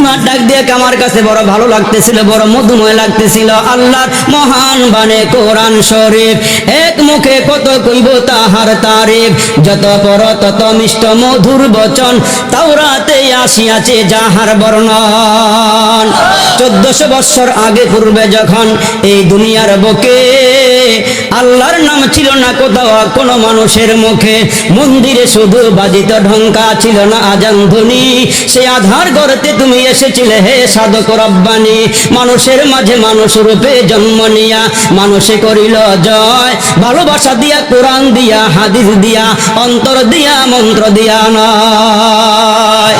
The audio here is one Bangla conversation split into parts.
জিমার ডাক দিয়ে আমার কাছে বড় ভালো লাগতেছিল, বড় মধুময় লাগতেছিল। আল্লাহর মহান বানে কোরআন শরীফ, এক মুখে কত কইব তাহার তারিফ। যত পর তত মিষ্ট মধুর বচন তাওরাতে আসিয়াছে যাহার বর্ণন। চোদ্দশো বৎসর আগে পূর্বে যখন এই দুনিয়ার বুকে আল্লাহর নাম ছিল না, কোথাও কোনো মানুষের মুখে মন্দিরে শুধু বাজিত ঢঙ্কা ছিল না, আজান ধ্বনি। সে আধার গড়তে তুমি এসেছিলে হে সাধক রব্বানি। মানুষের মাঝে মানুষ রূপে জন্ম নিয়া মানুষে করিল জয়। ভালোবাসা দিয়া, কোরআন দিয়া, হাদিস দিয়া, অন্তর দিয়া, মন্ত্র দিয়া নয়।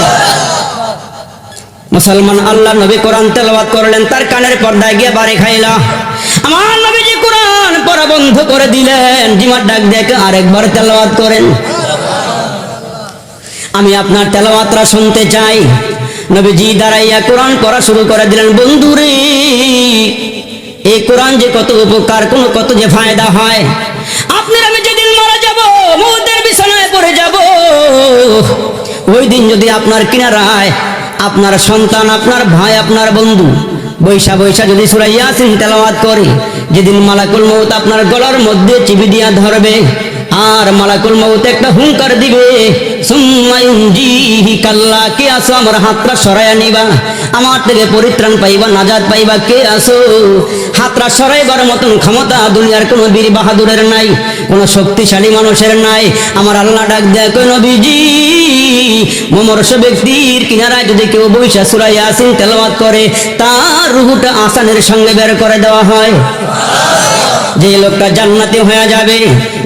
মুসলমান আল্লাহ নবী কোরআন তেলাওয়াত করলেন, তার কানের পর্দায় গিয়ে বাড়ি খাইল। আমার নবীজি কোরআন পড়া বন্ধ করে দিলেন, জিমার ডাক দেখে আরেকবার তেলাওয়াত করেন। আমি আপনার তেলাওয়াতরা শুনতে চাই। নবীজি দাঁড়াইয়া কোরআন পড়া শুরু করে দিলেন, বন্ধুরে, এই কোরআন যে কত উপকার, কোন কত যে ফায়দা হয়। আপনার আমি যেদিন মারা যাব, মৌতের বিছানায় পড়ে যাব। ওই দিন যদি আপনার কিনারায় আপনার সন্তান, আপনার ভাই, আপনার বন্ধু বৈশা বৈশা যদি সুরাই ইয়াসিন তেলাওয়াত করে, যেদিন মালাকুল মৌত আপনার গলার মধ্যে চিবি দিয়া ধরবে, আর মালাকুল মৌত একটা হুঙ্কার দিবে কাল্লা, কে আসো আমার আমার থেকে পরিত্রাণ পাইবা নাজাদ পাইবা, কে হাতটা সরাইবার মতন ক্ষমতা দুনিয়ার কোনো নাই, কোনো শক্তিশালী মানুষের নাই। আমার আল্লাহ ডাক দেয় মমর্ষ ব্যক্তির কিনারায় যদি কেউ বৈশা সুরাই আসিন করে, তার রুহুটা আসানের সঙ্গে বের করে দেওয়া হয়। যে লোকটা জান্নাতি হয়ে যাবে,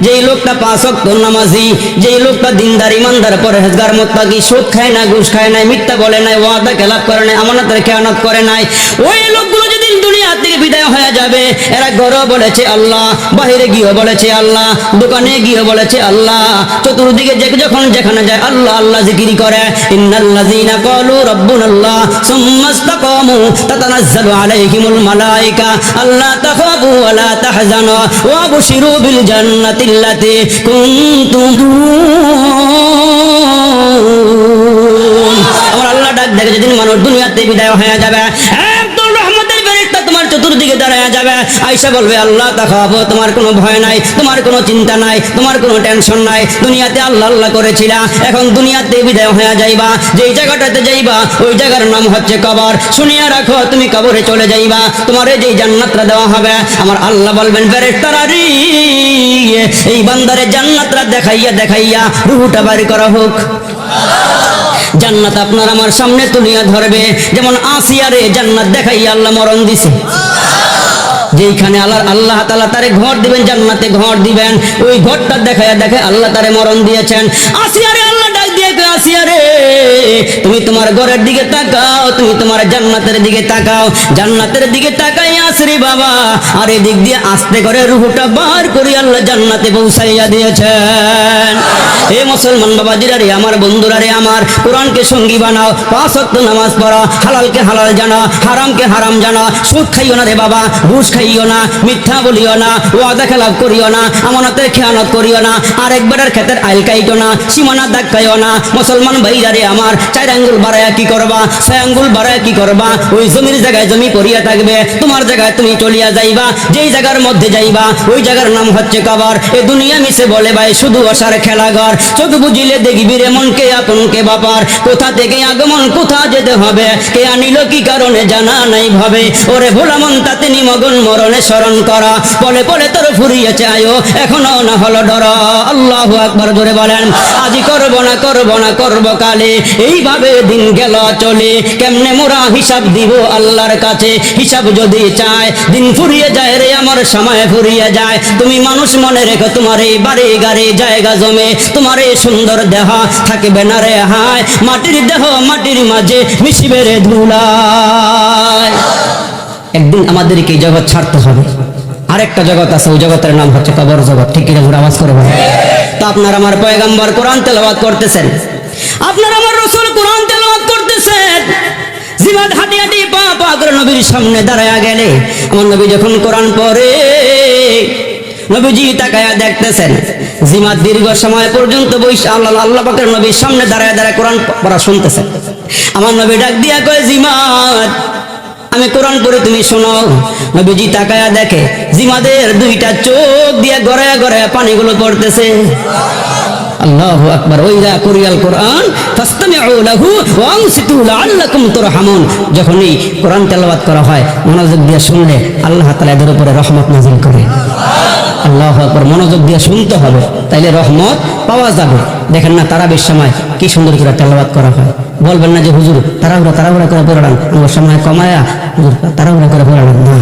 যেই লোকটা পাঁচ ওয়াক্ত নামাজি, যেই লোকটা দিনদার, ইমানদার, পরহেজগার, মোত্তাকি, সুদ খায় না ঘুষ খায় না মিথ্যা বলে নাই, ওয়াদা খেলাপ করে নাই, আমানতের খেয়ানত করে নাই, ওই লোকগুলো যেদিন দুনিয়া থেকে বিদায় হয়ে যাবে। এরা ঘরও বলেছে আল্লাহ, বাহিরে গিয়ে বলেছে আল্লাহ, দোকানে গিয়ে বলেছে আল্লাহ, চতুর্দিকে যখন যেখানে যায় আল্লাহ আল্লাহ জিকিরি করে। আল্লাহ ডাক দেখে যেদিন মানুষ দুনিয়াতে বিদায় হয়ে যাবে একদম রহমতের ফেরেশতা তোমার দাঁড়ায় যাবে। আইসা বলবে, আল্লাহ দেখাবো তোমার কোনো ভয় নাই, তোমার কোনো চিন্তা নাই, তোমার কোনো টেনশন নাই। দুনিয়াতে আল্লাহ আল্লাহ করেছিলা। এখন দুনিয়াতে বিদায় হয়ে যাইবা। যেই জায়গাটাতে যাইবা, ওই জায়গার নাম হচ্ছে কবর। শুনিয়া রাখো, তুমি কবরে চলে যাইবা। তোমার যেই জান্নাতটা দেওয়া হবে, আমার আল্লাহ বলবেন, ফেরেশতারা রে, এই বান্দারে জান্নাতরা দেখাইয়া দেখাইয়া রুহুটা বাড়ি করা হোক। জান্নাত আপনার আমার সামনে তুলিয়া ধরবে। যেমন আসিয়ারে জান্নাত দেখাইয়া আল্লাহ মরণ দিছে। যেইখানে আল্লাহ আল্লাহ তালা তারে ঘর দিবেন, জান্নাতে ঘর দিবেন, ওই ঘরটা দেখায় দেখে আল্লাহ তারে মরণ দিয়েছেন। আসিয়ারে আসিয়ারে তুমি তোমার ঘরের দিকে তাকাও, তুমি তোমার জান্নাতের দিকে তাকাও। জান্নাতের দিকে তাকাই আসরি বাবা, আর এদিক দিয়ে আস্তে করে রুহুটা বার করি আল্লাহ জান্নাতে পৌঁছাইয়া দিয়েছেন। এ মুসলমান বাবাজিরা রে, আমার বন্ধুরা আমার কোরআনকে সঙ্গী বানাও নামাজ পড়ো, হালালকে হালাল জানো, হারামকে হারাম জানো, সুদ খাইও না রে বাবা, ঘুষ খাইও না, মিথ্যা বলিও না, ওয়াদা খেলাপ করিও না, আমানতের খেয়ানত করিও না আর একবারের ক্ষেতের আইল কাইটো না, সীমানা দাগ খাইও না মুসলমান ভাইরা রে আমার, চার আঙ্গুল বাড়ায় কি করবা? ছয় আঙ্গুল বাড়ায় কি করবা? ওই জমির জায়গায় জমি পড়িয়া থাকবে, তোমার জায়গায় তুমি চলিয়া যাইবা, যেই জায়গার মধ্যে যাইবা, ওই জায়গার নাম হচ্ছে কবর। এ দুনিয়া মিশে বলে ভাই, শুধু অসার খেলাঘর। চোখ বুঝিলে দেখবি রে মন কে আপন কে বাপার। কোথা থেকে আগমন, কোথা যেতে হবে? কে আনিল, কি কারণে জানা নাই ভাবে? ওরে ভোলা মন, তাতে নিমগন মরণে স্মরণ করা। পলে পলে তোর ফুরিয়েছে আয়ো, এখনও না হলো ডর। আল্লাহ একবার ধরে বলেন, আজি করব না করব না করব কালে? এইভাবে দিন গেল চলে। কেমনে মোরা হিসাব দিব আল্লাহর কাছে? হিসাব যদি চায়, দিন ফুরিয়ে যায় রে, আমার সময় ফুরিয়ে যায়। তুমি মানুষ মনে রেখো, তোমার এই বাড়ি গাড়ি জায়গা জমে। তোমার এই সুন্দর দেহ থাকবে না রে, হায়। মাটির দেহ মাটির মাঝে মিশিবে রে ধুলায়। একদিন আমাদেরকে জগৎ ছাড়তে হবে। আরেকটা জগৎ আছে, ওই জগতের নাম হচ্ছে কবর জগৎ। ঠিক কিনা? আওয়াজ করব তো আপনার আমার পয়গাম্বর কোরআন তেলাওয়াত করতেছেন। আমার রসুল কোরআন তেলাওয়াত করতেছেন জিবাদ পা পা করে নবীর সামনে দাঁড়ায়া গেলে, আমার নবী যখন কোরআন নবীজি তাকায়া দেখতেছেন, জিমাত দীর্ঘ সময় পর্যন্ত বৈশা আল্লাহ আল্লাহ পাকের নবীর সামনে দাঁড়ায় দাঁড়ায় কোরআন পড়া শুনতেছেন। আমার নবী ডাক দিয়া কয়, জিমাত, আমি কোরআন পড়ে তুমি শোনো। নবীজি তাকায়া দেখে, জিমাদের দুইটা চোখ দিয়ে গড়ায় গড়ায় পানিগুলো পড়তেছে। আল্লাহ আকবার। ওইরা কুরিয়াল কোরআন তুরহামুন। যখন এই কোরআন তেলাওয়াত করা হয়, মনোযোগ দিয়ে শুনলে আল্লাহ তাআলা এদের উপরে রহমত নাযিল করে। আল্লাহ আকবার, মনোযোগ দিয়ে শুনতে হবে, তাইলে রহমত পাওয়া যাবে। দেখেন না, তারাবির সময় কি সুন্দর করে তেলাওয়াত করা হয়। বলবেন না যে, হুজুর, তাড়াহুড়া তাড়াহুড়া করে পড়ান সময় কমায়া, হুজুর, তাড়াহুড়া করে পড়ান না।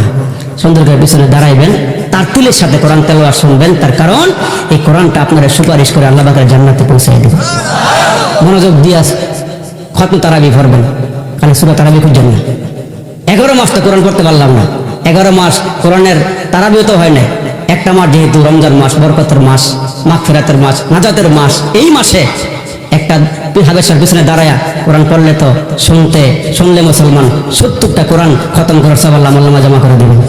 সুন্দর করে পিছনে দাঁড়াইবেন। তার তিলের সাথে কোরআন তেলাওয়াত শুনবেন। তার কারণ, এই কোরআনটা আপনারা সুপারিশ করে আল্লাহ বাকের জান্নাতে পৌঁছাই দেবে মনোযোগ দিয়ে খতম তারাবি ভরবেন কারণ সুরা তারাবি খুঁজছেন না। এগারো মাস তো কোরআন করতে পারলাম না। এগারো মাস কোরআনের তারাবিও তো হয় না একটা মাস যেহেতু রমজান মাস, বরকতের মাস মাঘ ফেরাতের মাস, নাজাতের মাস, এই মাসে একটা হাবেশার পিছনে দাঁড়ায়া কোরআন পড়লে তো শুনতে, শুনলে মুসলমান সত্তরটা কোরআন খতম করার সব আল্লাহ জমা করে দেবেন।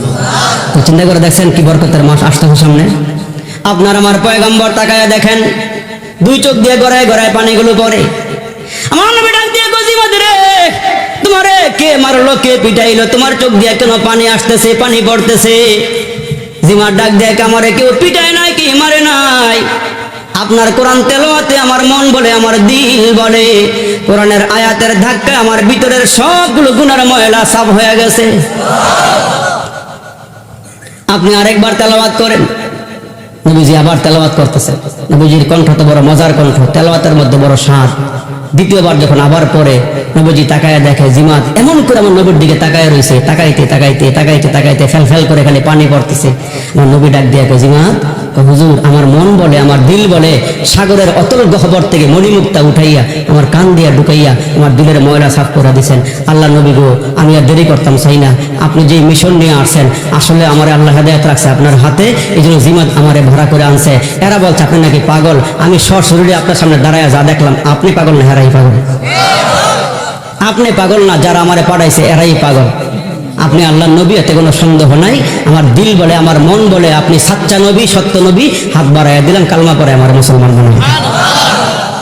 তো চিন্তা করে দেখছেন কি বরকতের মাস আসতেছে সামনে। আপনার আমার পয়গম্বর তাকায় দেখেন, দুই চোখ দিয়ে গড়ায় গড়ায় পানিগুলো পড়ে। আমার ডাক দিয়ে তোমারে কে মারলো, কে পিটাইলো, তোমার চোখ দিয়ে কেন পানি আসতেছে, পানি পড়তেছে? জিমার ডাক দেখ আমারে কেউ পিটায় নাই কি মারে নাই। আপনার কোরআন তেলোয়াতে আমার মন বলে, আমার দিল বলে। কোরআনের আয়াতের ধাক্কা আমার ভিতরের সবগুলো গুনার ময়লা সাফ হয়ে গেছে। আপনি আরেকবার তেলাওয়াত করেন। নবীজি আবার তেলাওয়াত করতেছেন। নবীজির কণ্ঠ তো বড় মজার কণ্ঠ, তেলাওয়াতের মধ্যে বড় স্বাদ। দ্বিতীয়বার যখন আবার পরে নবীজি তাকায় দেখে, জিমাত এমন করে আমার নবীর দিকে তাকায় রয়েছে তাকাইতে তাকাইতে তাকাইতে তাকাইতে ফেল ফেল করে খালি পানি পড়তেছে। আমার নবী ডাক দিয়ে জিমাত হুজুর, আমার মন বলে, আমার দিল বলে, সাগরের অতল গহবর থেকে মণিমুক্তা উঠাইয়া, আমার কান দিয়া ঢুকাইয়া, আমার দিলের ময়লা সাফ করে দিছেন। আল্লাহ নবী গো, আমি আর দেরি করতাম, চাই না। আপনি যে মিশন নিয়ে আসছেন, আসলে আমার আল্লাহ হেদায়ত রাখছে আপনার হাতে এই জন্য জিমাত আমারে ভরা করে আনছে। এরা বলছে, আপনি নাকি পাগল? আমি সশরীরে আপনার সামনে দাঁড়ায় যা দেখলাম, আপনি পাগল না, এরাই পাগল। আপনি পাগল না, যারা আমারে পাঠাইছে, এরাই পাগল। আপনি আল্লাহ নবী, এতে কোনো সন্দেহ নাই। আমার দিল বলে, আমার মন বলে, আপনি সাচ্চা নবী, সত্য নবী, হাত বাড়াইয়া দিলাম কালমা পরে আমার মুসলমান বানাই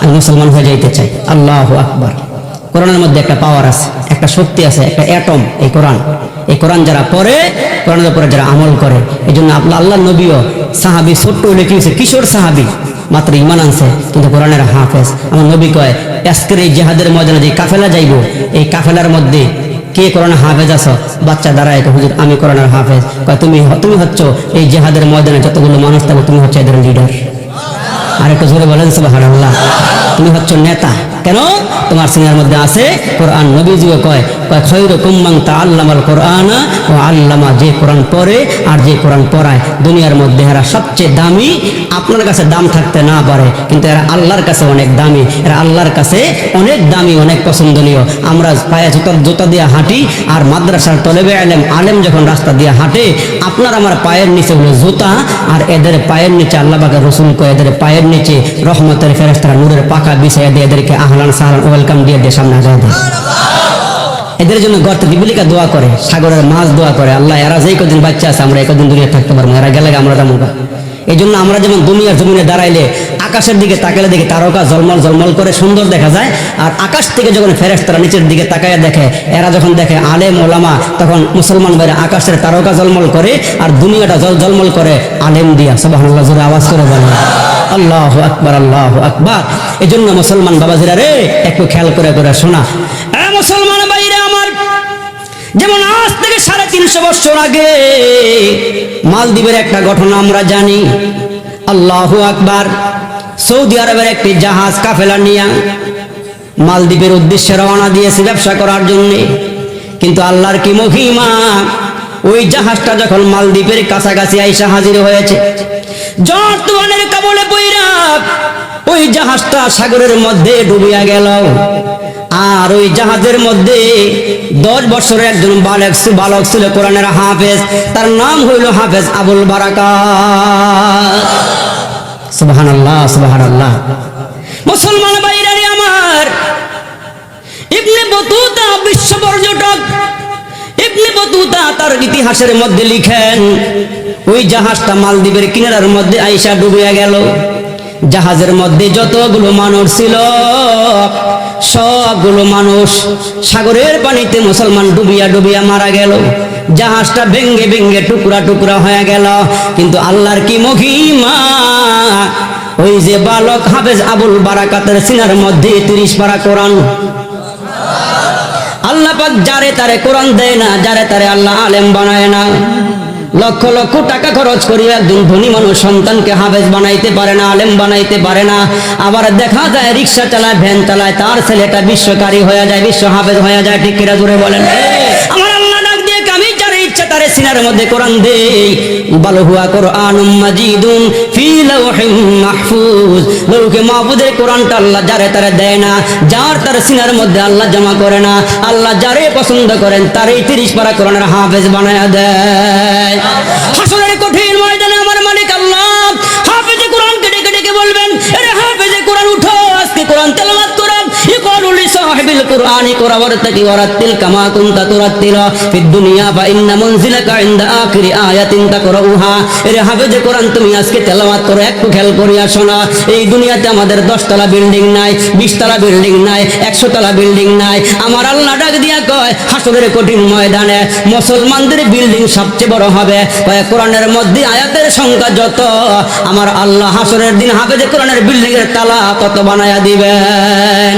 আমি মুসলমান হয়ে যাইতে চাই। আল্লাহ আকবার। কোরআনের মধ্যে একটা পাওয়ার আছে, একটা শক্তি আছে, একটা অ্যাটম এই কোরআন। এই কোরআন যারা পড়ে, কোরআনের উপরে যারা আমল করে এই জন্য আপনার আল্লাহ নবীও সাহাবি, ছোট্ট লিখে গেছে কিশোর সাহাবি। মাত্র ইমান আনছে, কিন্তু কোরআনের হাফেজ। আমার নবী কয়, আজকের এই জেহাদের ময়দানে যে কাফেলা যাইব, এই কাফেলার মধ্যে কে করোনা হাফেজ আছো? বাচ্চা দাঁড়ায় হুজুর, আমি করোনার হাফেজ। তুমি তুমি হচ্ছ এই জেহাদের ময়দানে যতগুলো মানুষ থাকো, তুমি হচ্ছে এদের লিডার আর একটু জোরে বলেন সব হারাল্লাহ তুমি হচ্ছ নেতা। কেন? তোমার সিনার মধ্যে আছে কোরআন। নবীজিও কয় কয় খৈর কুম্মাং তা আল্লামাল কোরআন ও আল্লামা যে কোরআন পড়ে আর যে কোরআন পড়ায়। দুনিয়ার মধ্যে এরা সবচেয়ে দামি। আপনার কাছে দাম থাকতে না পারে, কিন্তু এরা আল্লাহর কাছে অনেক দামি। এরা আল্লাহর কাছে অনেক দামি, অনেক পছন্দনীয়। আমরা পায়ে জুতার জুতা দিয়ে হাঁটি আর মাদ্রাসার তলেবে আলেম আলেম যখন রাস্তা দিয়ে হাঁটে, আপনার আমার পায়ের নিচে হলো জুতা আর এদের পায়ের নিচে আল্লাহ রসুল কয়, এদের পায়ের নিচে রহমতের ফেরেস্তারা নূরের পাকা বিছাইয়া দিয়ে এদেরকে আহলান সাহলান ওয়েলকাম দিয়ে দিয়ে সামনে আসায় দেয় এদের জন্য গর্ত, বিবলিকা দোয়া করে, সাগরের মাছ দোয়া করে। আল্লাহ, এরা যেই কদিন বাচ্চা আছে, আমরা একদিন দূরে থাকতে পারব এরা গেলে আমরা তেমন এই জন্য আমরা যেমন দুনিয়ার জমিনে দাঁড়াইলে, আকাশের দিকে তাকালে দেখি তারকা জলমল জলমল করে সুন্দর দেখা যায়, আর আকাশ থেকে যখন ফেরেস্তারা নিচের দিকে তাকায় দেখে, এরা যখন দেখে আলেম, ওলামা, তখন মুসলমান বাইরে আকাশের তারকা জলমল করে, আর দুনিয়াটা জল জলমল করে আলেম দিয়া। সব আওয়াজ করে বলে আল্লাহ আকবার আল্লাহ আকবার। এই জন্য মুসলমান বাবাজিরা রে, একটু খেয়াল করে করে শোনা। মুসলমান বাইরে আমার, যেমন আজ থেকে সাড়ে তিনশো বছর আগে মালদ্বীপের একটা ঘটনা আমরা জানি। আল্লাহ আকবার, সৌদি আরবের একটি জাহাজ কাফেলা নিয়ে মালদ্বীপের উদ্দেশ্যে রওনা দিয়েছে ব্যবসা করার জন্যে। কিন্তু আল্লাহর কি মহিমা? ওই জাহাজটা যখন মালদ্বীপের কাছাকাছি আইসা হাজির হয়েছে ঝড় তুফানের কবলে পইরা ওই জাহাজটা সাগরের মধ্যে ডুবিয়া গেল। আর ওই জাহাজের মধ্যে দশ বছরের একজন বালক বালক ছিল কোরআনের হাফেজ, তার নাম হইল হাফেজ আবুল বারাকা। মুসলমান বাইরানি আমার, ইবনে বতুতা বতুতা তার ইতিহাসের মধ্যে লিখেন, ওই জাহাজটা মালদ্বীপের কিনারার মধ্যে আইসা ডুবিয়া গেল। জাহাজের মধ্যে যতগুলো মানুষ ছিল, সবগুলো মানুষ সাগরের পানিতে মুসলমান ডুবিয়া ডুবিয়া মারা গেল। জাহাজটা ভেঙ্গে ভেঙ্গে টুকরা টুকরা হয়ে গেল। কিন্তু আল্লাহর কি মহিমা? ওই যে বালক হাফেজ আবুল বারাকাতের সিনার মধ্যে তিরিশ পারা কোরআন। আল্লাহ পাক যারে তারে কোরআন দেয় না, যারে তারে আল্লাহ আলেম বানায় না। লক্ষ লক্ষ টাকা খরচ করিয়া একজন ধনী মানুষ সন্তানকে হাফেজ বানাইতে পারে না, আলেম বানাইতে পারে না। আবার দেখা যায় রিক্সা চালায়, ভ্যান চালায়, তার ছেলেটা বিশ্বকারী হয়ে যায় বিশ্ব হাফেজ হয়ে যায়, ঠিক কিরা জুড়ে বলেন? ইচ্ছা তারে সিনার মধ্যে কোরআন দেই। বাল হুয়া কোরআন মাজিদুন ফি লাওহিম মাহফুজ। লোকে মাহফুজের কোরআনটা আল্লাহ যারে তারে দেয় না, যার তার সিনার মধ্যে আল্লাহ জমা করে না, আল্লাহ যারে পছন্দ করেন তারই তিরিশ পারা কোরআনের হাফেজ বানায় দেয়। হাসরের কঠিন القرآن قرأ وارتقي ورتل كما كنت ترتل في الدنيا فإن منزلك عند آخر آية تقرأها এর হাফেজে কোরআন তুমি আজকে তেলাওয়াত করো একটু খেয়াল করিয়া শোনা এই দুনিয়াতে আমাদের দশতলা বিল্ডিং নাই বিশতলা বিল্ডিং নাই একশো তলা বিল্ডিং নাই আমার আল্লাহ ডাক দিয়া কয় হাসরের কঠিন ময়দানে মুসলমানদের বিল্ডিং সবচেয়ে বড় হবে কয় কোরআনের মধ্যে আয়াতের সংখ্যা যত আমার আল্লাহ হাসরের দিন হাফেজে কোরআনের বিল্ডিং এর তালা তত বানায়া দিবেন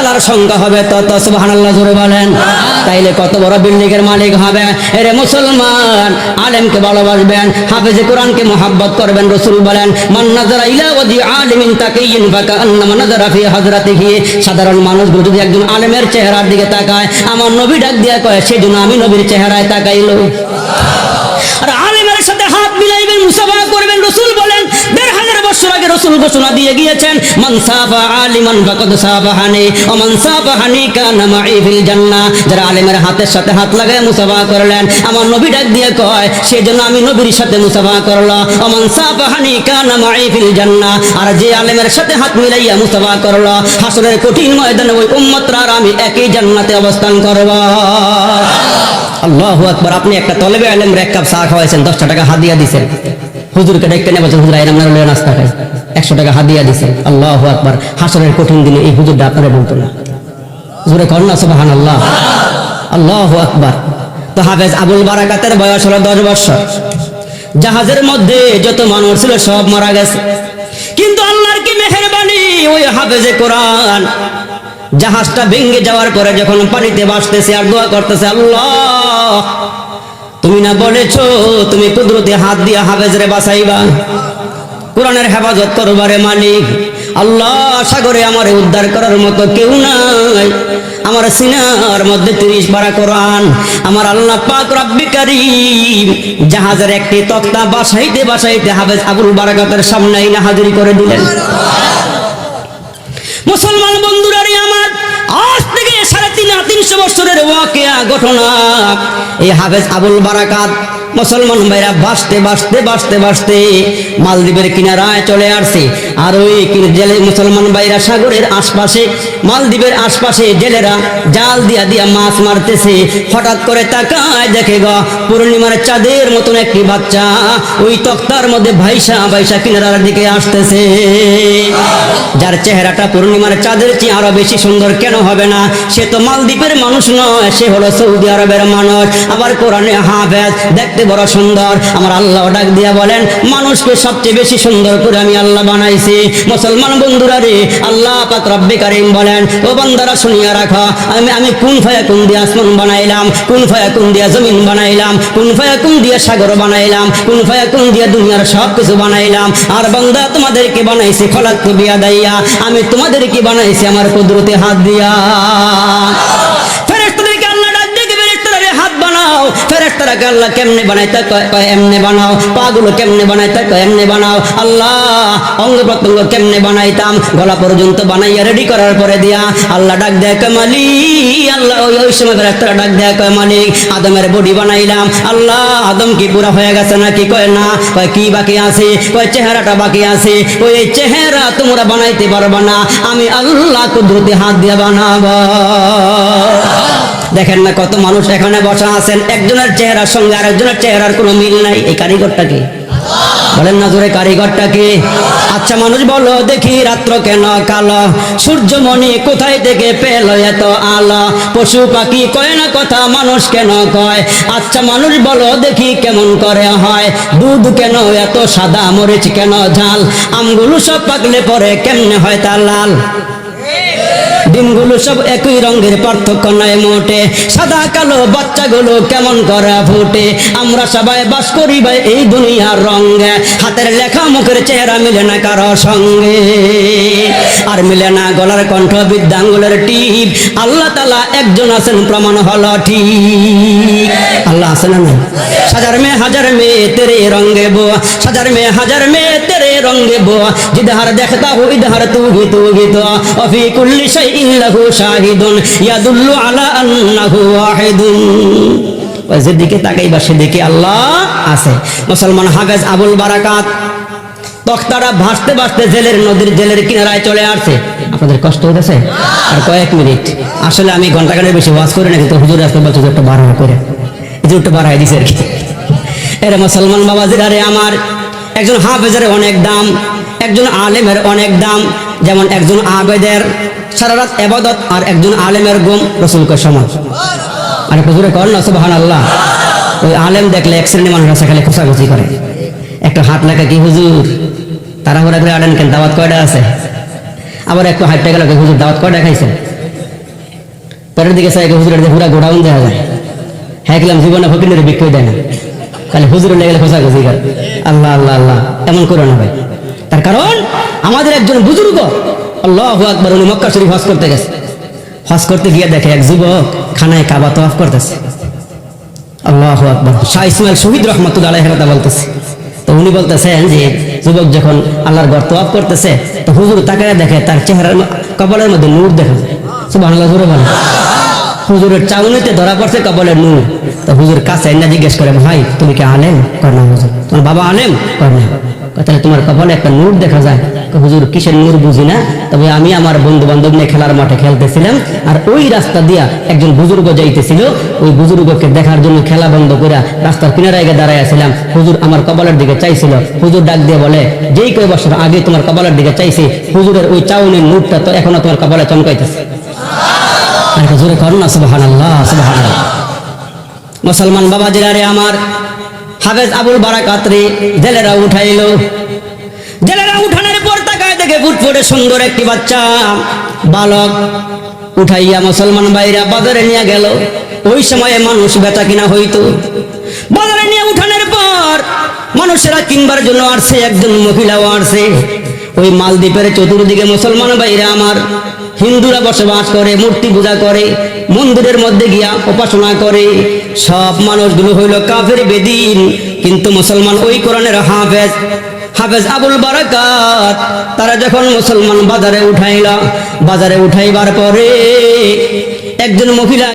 তালার সংখ্যা হবে তত সুবহানাল্লাহ জোরে বলেন। তাইলে কত বড় বিল্ডিং এর মালিক হবে। এরে মুসলমান, আলেমকে ভালোবাসবেন, হাফেজে কোরআনকে মোহাব্বত করবেন, রসুল বলেন ইলা আলিমিন ফি সাধারণ মানুষগুলো যদি একজন আলেমের চেহারার দিকে তাকায়, আমার নবী ডাক দিয়া কয়, সেজন্য আমি নবীর চেহারায় তাকাইলো আর আলেমের সাথে হাত মিলাইবেন, মুসাফা করবেন, রসুল আগে রসুল ঘোষণা দিয়ে গিয়েছেন হাতের সাথে হাত করলেন, আমার ডাক দিয়ে কয়, সেজন্য আমি নবীর সাথে করল। আর যে সাথে হাত মিলাইয়া করল কঠিন আর আমি একই জান্নাতে অবস্থান করব। আল্লাহু আপনি একটা তলেবে আলেম এক কাপ চা খাওয়াইছেন, দশটা টাকা হাদিয়া দিছেন। হুজুরকে ডেকে নেবেন হুজুর আইরাম নারলে নাস্তা খাই একশো টাকা হাদিয়া দিছেন আল্লাহু আকবার। হাসরের কঠিন দিনে এই হুজুরটা আপনারা বলতো না। হুজুরে কন্যা সুবাহান আল্লাহ আল্লাহু আকবার। তো হাফেজ আবুল বারাকাতের বয়স হলো দশ বছর। জাহাজের মধ্যে যত মানুষ ছিল সব মারা গেছে। কিন্তু আল্লাহর কি মেহেরবানি ওই হাফেজে কোরআন? জাহাজটা ভেঙে যাওয়ার পরে যখন পানিতে ভাসতেছে আর দোয়া করতেছে, আল্লাহ! তুমি না বলেছ, তুমি কুদরতে হাত দিয়ে হাফেজরে বাঁচাইবা। কোরআনের হেফাজত করবারে মালিক, আল্লাহ সাগরে আমার উদ্ধার করার মতো কেউ নাই। আমার সিনার মধ্যে তিরিশ বারা কোরআন, আমার আল্লাহ পাক রব্বি কারীম জাহাজের একটি তক্তা বাসাইতে বাসাইতে হাফেজ আবুল বারাকাতের সামনে হাজিরি করে দিলেন। মুসলমান তিনশো বছরের ওয়াকিয়া ঘটনা। এই হাফেজ আবুল বারাকাত মুসলমান ভাইরা বাসতে বাসতে বাসতে বাসতে মালদ্বীপের কিনারায় চলে আসছে। আর ওই জেলে মুসলমান ভাইরা সাগরের আশপাশে, মালদ্বীপের আশপাশে জেলেরা জাল দিয়া দিয়া মাছ মারতেছে। হঠাৎ করে তাকায় দেখে গ, পূর্ণিমার চাঁদের মতন একটি বাচ্চা ওই তক্তার মধ্যে ভাইসা ভাইসা কিনারার দিকে আসতেছে। যার চেহারাটা পূর্ণিমার চাঁদের চেয়ে আরও বেশি সুন্দর কেন হবে না? সে তো মালদ্বীপের মানুষ নয়, সে হলো সৌদি আরবের মানুষ। আবার কোরআনে হাফেজ দেখতে বড় সুন্দর। আমার আল্লাহ ডাক দিয়া বলেন, মানুষকে সবচেয়ে বেশি সুন্দর করে আমি আল্লাহ বানাইছি। মুসলমান বন্ধুরা রে, আল্লাহ পাক রব্বে কারিম বলেন, ও বান্দারা শুনিয়া রাখা, আমি আমি কোন ফায়া কোন দিয়া আসমান বানাইলাম, কোন ফায়া কোন দিয়া জমিন বানাইলাম, কোন ফায়া কোন দিয়া সাগর বানাইলাম, কোন ফায়া কোন দিয়া দুনিয়ার সব কিছু বানাইলাম। আর বান্দা তোমাদেরকে বানাইছি খলাক বিয়া দাইয়া আমি তোমাদেরকে বানাইছি আমার কুদরতে হাত দিয়া। আল্লাহ কেমনে বানাইতে? কয় এমনে বানাও। পাগুলো কেমনে বানাইতে? কয়, এমনে বানাও। আল্লাহ অঙ্গ প্রত্যঙ্গ কেমনে বানাইতাম? গলা পর্যন্ত বানাইয়া রেডি করার পরে দিয়া আল্লাহ ডাক দেয় মালিক। আল্লাহ, ওই ওই সময় ফেরেশতারা ডাক দেয়, কয়, মালিক, আদমের বডি বানাইলাম। আল্লাহ, আদম কি পুরা হয়ে গেছে নাকি? কয়, না। কয়, কি বাকি আছে? কয়, চেহারাটা বাকি আছে। ওই চেহারা তোমরা বানাইতে পারবা না। আমি আল্লাহ কুদরতে হাত দিয়ে বানাবো। দেখেন না কত মানুষ এখানে বসা আছেন। একজনের চেহারার সঙ্গে আরেকজনের চেহারার কোনো মিল নাই। এই কারিগরটা কি? বলেন না জোরে, কারিগরটা কি? আচ্ছা মানুষ বলো, দেখি রাত্র কেন কালো? সূর্যমণি কোথায় থেকে পেল এত আলো? পশু পাখি কয় না কথা মানুষ কেন কয়? আচ্ছা মানুষ বলো, দেখি কেমন করে হয়? দুধ কেন এত সাদা, মরিচ কেন ঝাল? আমগুলো সব পাকলে পরে কেমনে হয় তা লাল? ডিমগুলো সব একই রঙের, পার্থক্য নয় মোটে। সাদা কালো বাচ্চাগুলো কেমন করে ফুটে? আমরা সবাই বাস করি ভাই এই দুনিয়ার রঙে। হাতের লেখা মুখের চেহারা মিলে না কারও সঙ্গে। আর মিলে না গলার কণ্ঠ বিদ্যাঙ্গুলের টিপ। আল্লাহ তালা একজন আছেন, প্রমাণ হল ঠিক। আল্লাহ আছেন না সাজার মে হাজার মে তেরে রঙ্গে বো সাজার মে হাজার মে তেরে রঙ্গে বো জিদহার দেখতা হু ইদহার তু হি তু। অফি কুল্লি শাইইন লাহু শাহিদুন, ইয়াদুল্লু আলা আন্নাহু ওয়াহিদুন। যেদিকে তাকাইবা, সেদিকে আল্লাহ আছে। মুসলমান হাফেজ আবুল বারাকাত। তখতারা ভাসতে ভাসতে জেলের নদীর জেলের কিনারায় চলে আসছে। আপনাদের কষ্ট হইতেছে? আর কয়েক মিনিট। আসলে আমি ঘন্টাখানের বেশি ওয়াজ করি না কিন্তু হুজুর আসতে বলছে একটু বাড়া করে। একটু বাড়াই দিছে আর কি। এরে মুসলমান বাবাজির, আরে আমার একজন হাফেজের অনেক দাম, একজন আলেমের অনেক দাম, যেমন একজন আবেদের সারা রাত এবাদত আর একজন আলেমের গুম রসুলকে সমান। আর হুজুরে কর না সুবাহান আল্লাহ ওই আলেম দেখলে এক শ্রেণি মানুষ আছে, খালি খোঁচাখুচি করে। একটা হাত লাগা কি হুজুর? তাড়াহুড়া করে আনেন কেন? দাওয়াত কয়টা আছে? আবার একটু হাইটটা গেল হুজুর, দাওয়াত কয়টা খাইছে? পরের দিকে সাইকে হুজুরের পুরা গোডাউন দেওয়া যায়। হ্যাঁ গেলাম জীবনে ফকিরের বিক্রয় দেয় না। খালি হুজুরের লেগে খোঁচাখুচি করে। আল্লাহ আল্লাহ আল্লাহ। এমন করো না ভাই। তার কারণ, আমাদের একজন বুজুর্গ, আল্লাহ আকবর, উনি মক্কা শরীফ হজ করতে গেছে। হজ করতে গিয়ে দেখে এক যুবক খানায় কাবা তফ করতেছে। আল্লাহ আকবর। শাহ ইসমাইল শহীদ রহমতুল্লাহ কথা বলতেছে। তো উনি বলতেছেন যে, যুবক যখন আল্লাহর ঘর তোয়াব করতেছে, তো হুজুর তাকে দেখে তার চেহারার কপালের মধ্যে নূর দেখা যায়। বলে হুজুরের চাউনিতে ধরা পড়ছে কপালের নূর। তো হুজুর কাছে না জিজ্ঞেস করে, ভাই, তুমি কি আলেম? কর না, হুজুর। তোমার বাবা আলেম? কর না। তাহলে তোমার কপালে একটা নূর দেখা যায়। হুজুর, কিসের নূর বুঝি না? তবে আমি আমার বন্ধু বান্ধব নিয়ে খেলার মাঠে খেলতেছিলাম আর ওই রাস্তা দিয়া একজন বুজুর্গ যাইতেছিল। ওই বুজুর্গকে দেখার জন্য খেলা বন্ধ করে রাস্তার কিনারায় গিয়ে দাঁড়ায় ছিলাম। হুজুর আমার কপালের দিকে চাইছিল। হুজুর ডাক দিয়ে বলে, যেই কয় বছর আগে তোমার কপালের দিকে চাইছি, হুজুরের ওই চাউনের নূরটা তো এখনও তোমার কপালে চমকাইতেছে। আর একটু জোরে করুন না সুবাহান আল্লাহ সুবাহান মুসলমান বাবা জেলারে আমার, হাফেজ আবুল বারাকাত রে জেলেরা উঠাইলো। জেলেরা উঠানোর পর তাকায় দেখে ফুটফুটে সুন্দর একটি বাচ্চা, বালক উঠাইয়া মুসলমান ভাইরা বাজারে নিয়ে গেল। ওই সময়ে মানুষ বেচা কিনা হইতো। বাজারে নিয়ে উঠানোর পর মানুষেরা কিনবার জন্য আসছে, একজন মহিলাও আসছে। ওই মালদ্বীপের চতুর্দিকে মুসলমান ভাইরা আমার হিন্দুরা বসবাস করে, মূর্তি পূজা করে, মন্দিরের মধ্যে গিয়া উপাসনা করে। সব মানুষগুলো হইল কাফের বেদিন, কিন্তু মুসলমান ওই কোরআনের হাফেজ। হাফেজ আবুল বারাকাত, তারা যখন মুসলমান বাজারে উঠাইলা, বাজারে উঠাইবার পরে একজন মহিলা